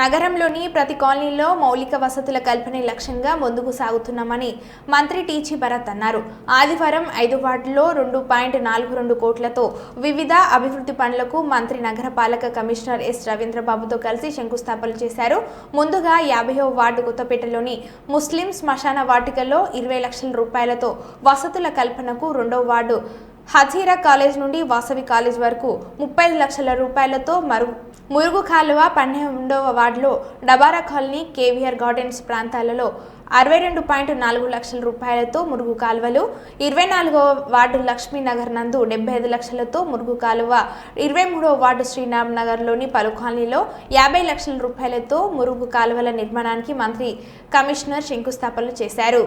నగరంలోని ప్రతి కాలనీలో మౌలిక వసతుల కల్పనే లక్ష్యంగా ముందుకు సాగుతున్నామని మంత్రి టీచీ భరత్ అన్నారు. ఆదివారం ఐదు వార్డుల్లో రెండు పాయింట్ నాలుగు రెండు కోట్లతో వివిధ అభివృద్ధి పనులకు మంత్రి నగరపాలక కమిషనర్ ఎస్ రవీంద్రబాబుతో కలిసి శంకుస్థాపన చేశారు. ముందుగా యాభైవ వార్డు కొత్తపేటలోని ముస్లిం శ్మశాన వాటికలో ఇరవై లక్షల రూపాయలతో వసతుల కల్పనకు రెండో వార్డు హజీరా కాలేజ్ నుండి వాసవి కాలేజ్ వరకు ముప్పై లక్షల రూపాయలతో మరు మురుగు కాలువ పన్నెండవ వార్డులో డబారా కాలనీ కేవీఆర్ గార్డెన్స్ ప్రాంతాలలో అరవై రెండు పాయింట్ నాలుగు లక్షల రూపాయలతో మురుగు కాలువలు ఇరవై నాలుగవ వార్డు లక్ష్మీనగర్ నందు డెబ్బై ఐదు లక్షలతో మురుగు కాలువ ఇరవై మూడవ వార్డు శ్రీరామ్ నగర్లోని పలు కాలనీలో యాభై లక్షల రూపాయలతో మురుగు కాలువల నిర్మాణానికి మంత్రి కమిషనర్ శంకుస్థాపనలు చేశారు.